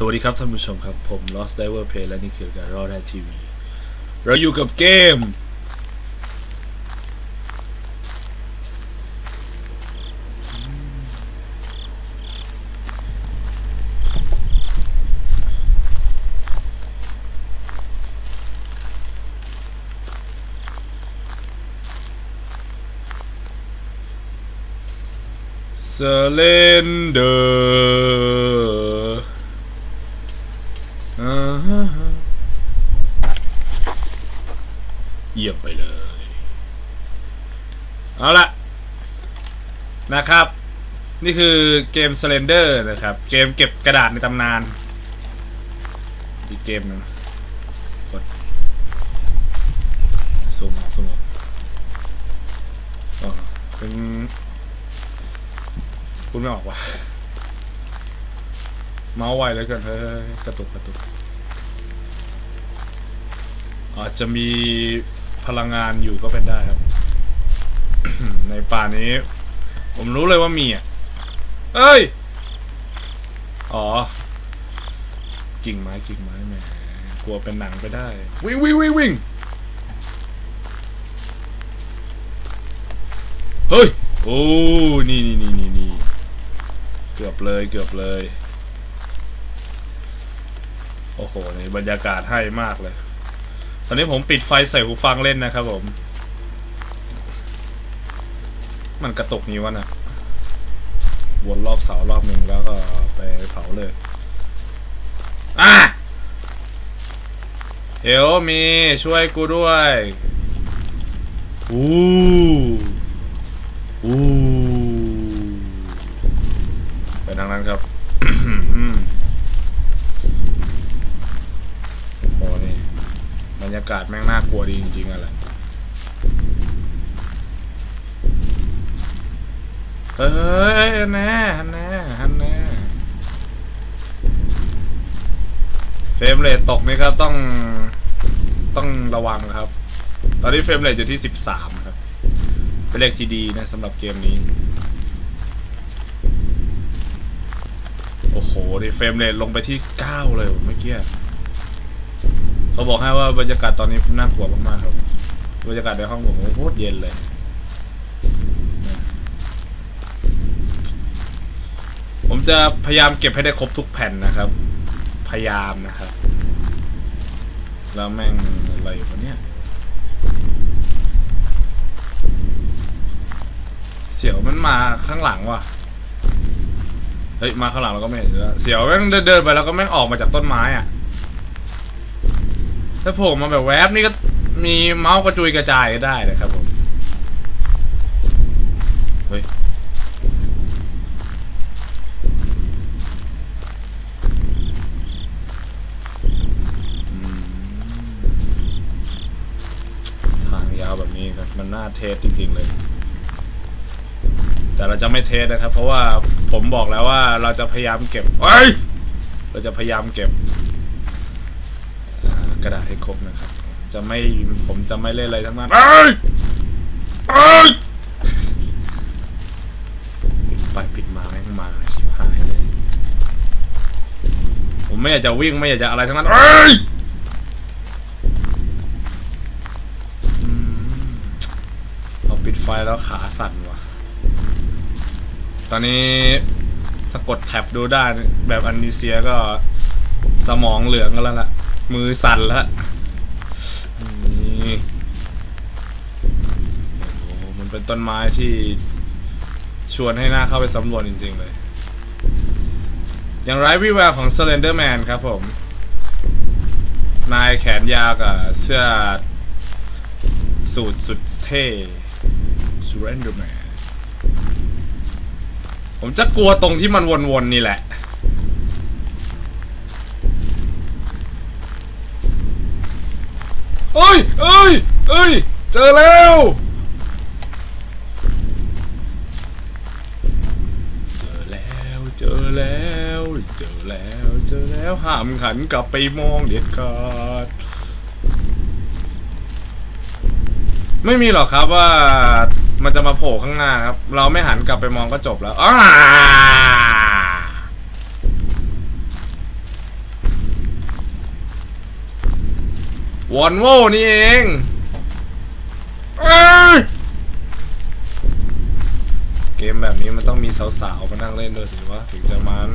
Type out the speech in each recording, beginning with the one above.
สวัสดีครับท่านผู้ชมครับ ผม Lost Diver Play และนี่คือการรอดได้ทีวี เราอยู่กับเกม Surrender อ่าฮะเยี่ยมไปเลย เอาละนะครับ นี่คือเกม Slender นะครับ เกมเก็บกระดาษในตำนาน อีกเกมหนึงกดซูมออกซูมออกอ๋อเป็นพูดไม่ออกว่ะเมาส์ไวเลยกินเฮ้ยกระตุกกระตุกอาจจะมีพลังงานอยู่ก็เป็นได้ครับ ในป่านี้ ผมรู้เลยว่ามีอะ เอ้ย อ๋อ กิ่งไม้กิ่งไม้แหมกลัวเป็นหนังไปได้ วิ่งวิ่งวิ่งวิ่งเฮ้ย โอ้ นี่นี่นี่นี่นี่เกือบเลยเกือบเลย โอ้โหในบรรยากาศให้มากเลย ตอนนี้ผมปิดไฟใส่หูฟังเล่นนะครับผม มันกระตุกนี้วะนะวนรอบเสารอบหนึ่งแล้วก็ไปเผาเลย อะเฮลมีช่วยกูด้วยอู้อู้ไปทางนั้นครับโอ้นี่บรรยากาศแม่งน่ากลัวดีจริงๆอะไร เฮ้ยฮันแน่ฮันแน่ฮันแน่เฟรมเรทตกนี่ครับต้องต้องระวังครับ ตอนนี้เฟรมเรทอยู่ที่สิบสามครับ เป็นเลขที่ดีนะสำหรับเกมนี้ โอ้โหดิเฟรมเรทลงไปที่เก้าเลยเมื่อกี้เขาบอกให้ว่าบรรยากาศตอนนี้น่ากลัวมากๆครับ บรรยากาศในห้องผมโคตรเย็นเลย ผมจะพยายามเก็บให้ได้ครบทุกแผ่นนะครับ พยายามนะครับ แล้วแม่งอะไรวะเนี่ย เสียวมันมาข้างหลังว่ะ เฮ้ย มาข้างหลังเราก็ไม่เห็นแล้วเสียวแม่งเดินๆไปแล้วก็แม่งออกมาจากต้นไม้อะ ถ้าผล่มาแบบแวบนี่ก็มีเมาส์กระจุยกระจายก็ได้นะครับผม เฮ้ย อืมทางยาวแบบ น่าเทสจริงๆเลย แต่เราจะไม่เทสนะครับ เพราะว่าผมบอกแล้วว่าเราจะพยายามเก็บเอ้ยเราจะพยายามเก็บกระดาษให้ครบนะครับ จะไม่ผมจะไม่เล่นอะไรทั้งนั้นเอ้ยเอ้ยปิดไปปิดมาแม่งมาชิบหายเลย ผมไม่อยากจะวิ่งไม่อยากจะอะไรทั้งนั้นเอ้ยอืม เราปิดไฟแล้วขาสั่นว่ะ ตอนนี้ถ้ากดแท็บดูได้แบบอันนิเซียก็สมองเหลืองกันแล้วล่ะ มือสั่นแล้วนี่โอ้มันเป็นต้นไม้ที่ชวนให้หน้าเข้าไปสำรวจจริง ๆ เลย อย่างไรวิแววของ Slender Man ครับผม นายแขนยาวกับเสื้อสูทสุดเท่ Slender Man ผมจะกลัวตรงที่มันวนๆนี่แหละ เอ้ย เอ้ย เอ้ย เจอแล้วเจอแล้วเจอแล้วเจอแล้วเจอแล้วห้ามหันกลับไปมองเด็ดขาด ไม่มีหรอกครับว่า มันจะมาโผล่ข้างหน้าครับ เราไม่หันกลับไปมองก็จบแล้วอ้าวนโวนี่เองเกมแบบนี้มันต้องมีสาวๆมานั่งเล่นด้วยสิวะถึงจะมัน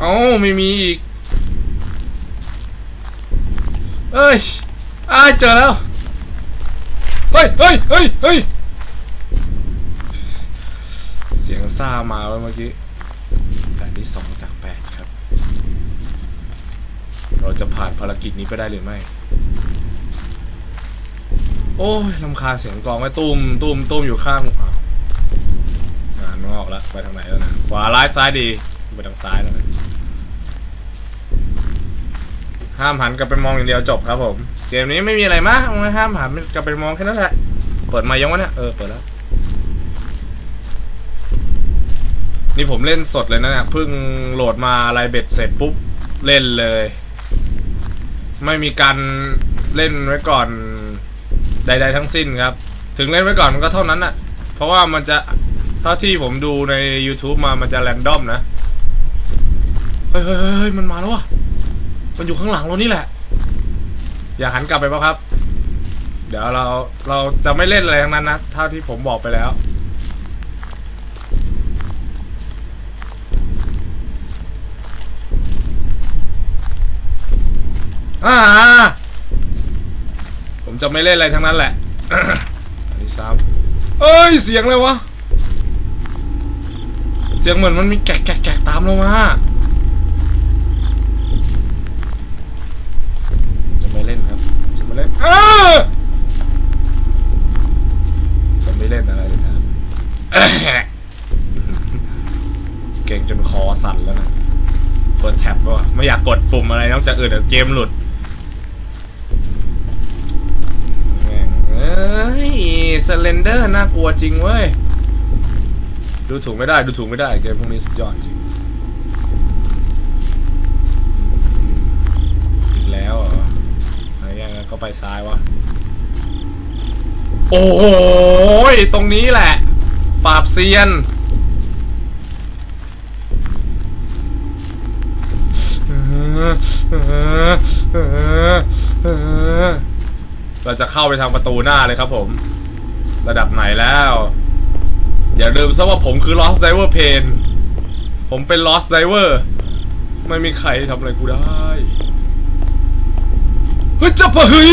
เอ้าไม่มีอีก เอ้ยอ้าเจอแล้ว เฮ้ยเฮ้ยเฮ้ยเฮ้ยเสียงซ่ามาแล้วเมื่อกี้แปดที่สองจากแปดครับ เราจะผ่านภารกิจนี้ไปได้หรือไม่ โอ้ยลำคาเสียงกองไว้ตุ้มตุ้มตุ้มอยู่ข้างอ้าวงานนอกแล้วไปทางไหนแล้วนะ ขวาร้ายซ้ายดี ไปทางซ้ายแล้วนะ ห้ามหันกลับไปมองอย่างเดียวจบครับผม เกมนี้ไม่มีอะไรมากห้ามหันกลับไปมองแค่นั้นแหละ เปิดมายังวะเนี่ยเออเปิดแล้ว นี่ผมเล่นสดเลยนะเนี่ยเพิ่งโหลดมาไรเบ็ดเสร็จปุ๊บเล่นเลย ไม่มีการเล่นไว้ก่อนใด ๆ ทั้งสิ้นครับ ถึงเล่นไว้ก่อนมันก็เท่านั้นน่ะเพราะว่ามันจะเท่าที่ผมดูใน YouTube มามันจะแรนดอมนะ เฮ้ยเฮ้ยเฮ้ยเฮ้ยมันมาแล้ววะ มันอยู่ข้างหลังเรานี่แหละ อย่าหันกลับไปป่ะครับ เดี๋ยวเราเราจะไม่เล่นอะไรทั้งนั้นนะเท่าที่ผมบอกไปแล้ว อ่า ผมจะไม่เล่นอะไรทั้งนั้นแหละ อันนี้ซ้ำเอ้ย เสียงเลยวะ เสียงเหมือนมันมีแกะแกะแกะตามเรามา จะไม่เล่นครับ จะไม่เล่นอะไม่เล่นอะไรเลยครับเก่งจนคอสั่นแล้วนะกดแท็บว่ะไม่อยากกดปุ่มอะไรนอกจากอื่นเดี๋ยวเกมหลุดแม่งเอ้ยสเลนเดอร์น่ากลัวจริงเว้ย ดูถูกไม่ได้ ดูถูกไม่ได้เกมพวกนี้สุดยอดจริง อีกแล้วเหรออะไรอย่างนั้นก็ไป ซ้ายวะ โอ้โหตรงนี้แหละ ปราบเซียน เราจะเข้าไปทางประตูหน้าเลยครับผม ระดับไหนแล้ว อย่าลืมซะว่าผมคือ Lost Diver Pain ผมเป็น Lost Diver ไม่มีใครทำอะไรกูได้ ฮ้ยจับปะเฮ้ย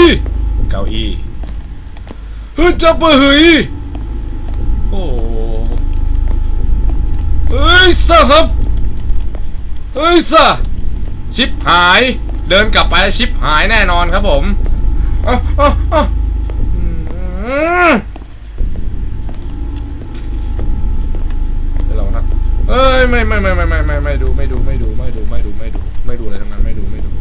เก้าอี้เฮ้ยจับปะเฮ้ยโอ้เฮ้ยสะครับเฮ้ยสะชิปหาย เดินกลับไปชิปหายแน่นอนครับผมอะอะอะอืมเดี๋ยวเรานะเอ้ยไม่ไม่ไม่ไม่ไม่ไม่ไม่ดูไม่ดูไม่ดูไม่ดูไม่ดูไม่ดูไม่ดูอะไรทั้งนั้นไม่ดูไม่ดู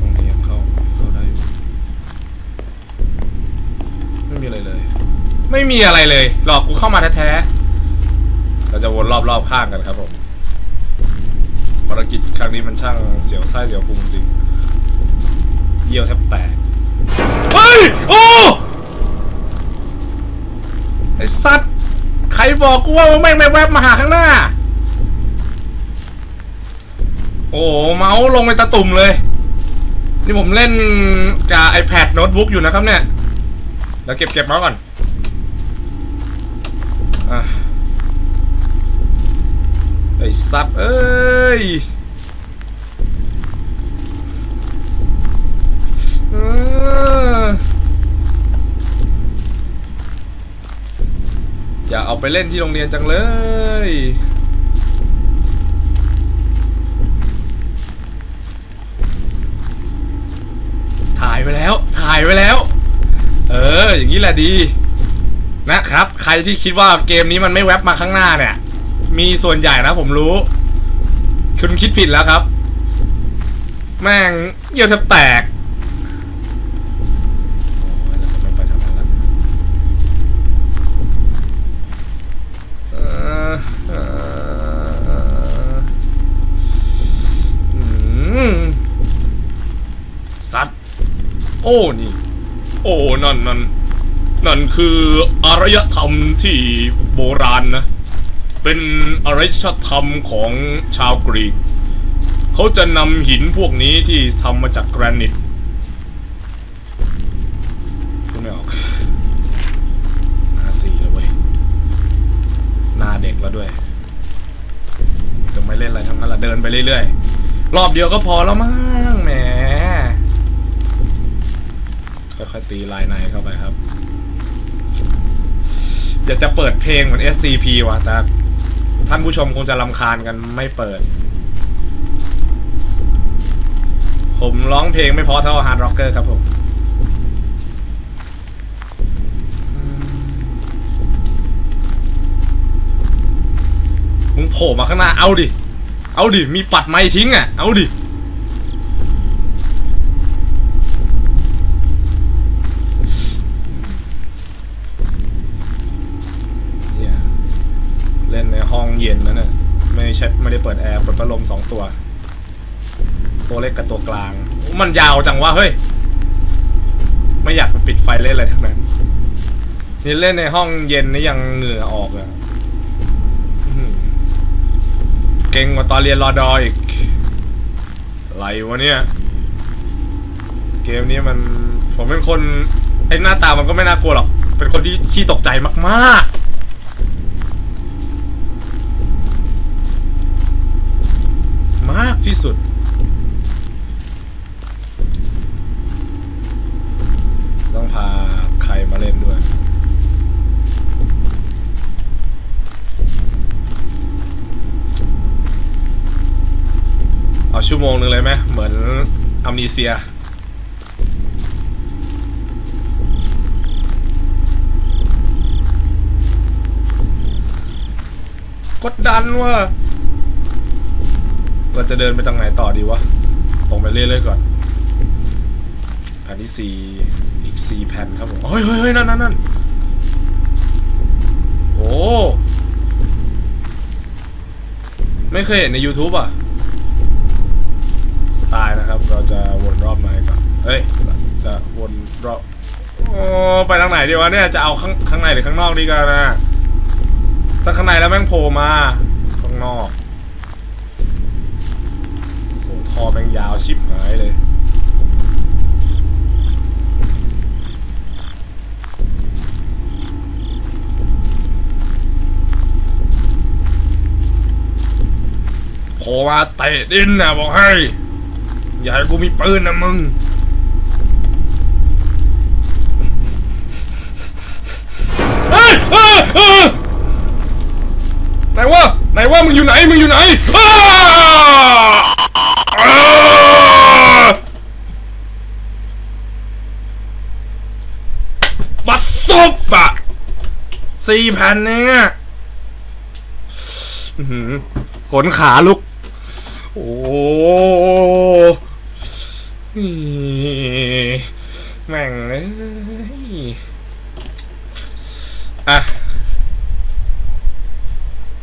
ตรงนี้ยังเข้าเข้าได้อยู่ ไม่มีอะไรเลย ไม่มีอะไรเลย หลอกกูเข้ามาแท้ๆเราจะวนรอบๆข้างกันครับผมภารกิจครั้งนี้มันช่างเสียวไส้เสียวพุงจริง เยี่ยวแทบแตก เฮ้ย โอ้ ไอ้สัตว์ ใครบอกกูว่าแม่งไม่แวบมาหาข้างหน้า โอ้ เมาส์ลงไปตะตุ่มเลย นี่ผมเล่นกับ iPad โน้ตบุ๊กอยู่นะครับเนี่ย แล้วเก็บเก็บมาก่อนอะไอ้ สัตว์เอ้ยอย่าเอาไปเล่นที่โรงเรียนจังเลย ถ่ายไว้แล้ว ถ่ายไว้แล้ว เออ อย่างนี้แหละดี นะครับ ใครที่คิดว่าเกมนี้มันไม่แว็บมาข้างหน้าเนี่ย มีส่วนใหญ่นะผมรู้ คุณคิดผิดแล้วครับ แม่งเยี่ยวแทบแตกโอ้ยแล้วจะไม่ไปทางนั้นละเออเอออืมสัตว์ โอ้นี่ โอ้นั่นนั่นนั่นคืออารยธรรมที่โบราณนะ เป็นอารยธรรมของชาวกรีก เขาจะนำหินพวกนี้ที่ทำมาจากแกรนิตพูดไม่ออกหน้าสีแล้วเว้ยหน้าเด็กแล้วด้วย จะไม่เล่นอะไรทั้งนั้นละเดินไปเรื่อยๆ รอบเดียวก็พอแล้วมั้งแหมค่อยๆตีลายในเข้าไปครับอยากจะเปิดเพลงเหมือน SCP ว่ะแต่ ท่านผู้ชมคงจะรำคาญกันไม่เปิด ผมร้องเพลงไม่เพอเท่าฮาร์ดร็อกเกอร์ครับผมมมึงโผล่มาข้างหน้า เอาดิ เอาดิ มีปัดไม้ทิ้งอะ เอาดิ เนี่ยเล่นในห้อง เย็นนะเนี่ยไม่ใช่ไม่ได้เปิดแอร์เปิดพัดลมสองตัว ตัวเล็กกับตัวกลาง มันยาวจังวะเฮ้ย ไม่อยากปปิดไฟเล่นอะไรทั้งนั้นนี่เล่นในห้องเย็นนี่ยังเหงื่อออกอื้อหือเก่งกว่าตอนเรียนรอดออีกไรวะเนี่ย เกมนี้มัน ผมเป็นคนไอ้หน้าตามันก็ไม่น่ากลัวหรอก เป็นคนที่ขี้ตกใจมากๆ มาก ที่สุด ต้องพาใครมาเล่นด้วย เอาชั่วโมงหนึ่งเลยไหมเหมือนอัมนีเซียกดดันว่ะ เราจะเดินไปทางไหนต่อดีวะ ตรงไปเรื่อยๆก่อนแผ่นที่สี่อีกสี่แผ่นครับผมเฮ้ยเฮ้ยเฮ้ยนั่นนั่นนั่นโอ้ไม่เคยเห็นใน YouTube อะ สไตล์นะครับ เราจะวนรอบไม้ก่อนเฮ้ย จะวนรอบโอ้ไปทางไหนดีวะเนี่ย จะเอาข้างข้างในหรือข้างนอกดีกันนะถ้าข้างในแล้วแม่งโผล่มา ข้างนอก โอ้ท่อแม่งยาวชิบหายเลยโผล่มาเตะดินนะบอกให้ อย่าให้กูมีปืนนะมึงเฮ้ยเฮ้ยเฮ้ยไหนวะไหนวะมึงอยู่ไหน มึงอยู่ไหนอ้าอ้าบัสซบอะ สี่แผ่นเนี่ยอื้อหือขนขาลุก โอ้แม่งเลยอะ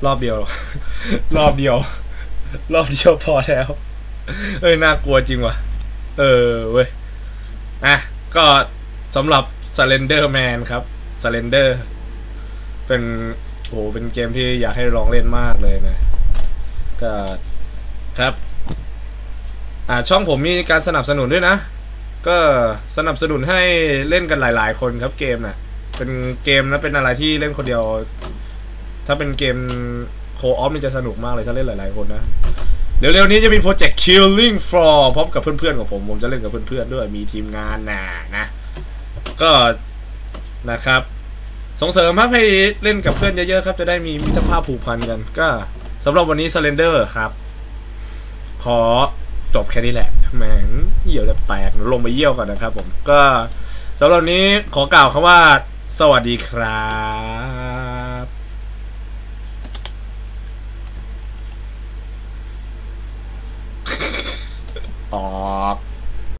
รอบเดียว รอบเดียว รอบเดียวพอแล้ว เอ้ย น่ากลัวจริงว่ะ เออเว้ย อะ ก็สำหรับ Slender Man ครับ Slender เป็นโหเป็นเกมที่อยากให้ลองเล่นมากเลยนะ ก็ครับอ่าช่องผมมีการสนับสนุนด้วยนะ ก็สนับสนุนให้เล่นกันหลาย ๆ คนครับเกมน่ะ เป็นเกมนะเป็นอะไรที่เล่นคนเดียว ถ้าเป็นเกมโคออฟนี่จะสนุกมากเลยถ้าเล่นหลาย ๆ คนนะเดี๋ยวเร็วนี้จะมีโปรเจกต์ Killing Floor พร้อมกับเพื่อนๆของผม ผมจะเล่นกับเพื่อนๆด้วย มีทีมงานนะนะ ก็นะครับ ส่งเสริมครับให้เล่นกับเพื่อนเยอะๆครับ จะได้มีมิตรภาพผูกพันกัน ก็สำหรับวันนี้ Slender ครับ ขอจบแค่นี้แหละแหมเหี่ยวจะแตกลงไปเยี่ยวก่อนนะครับผมก็สำหรับนนี้ขอกล่าวคำว่า สวัสดีครับ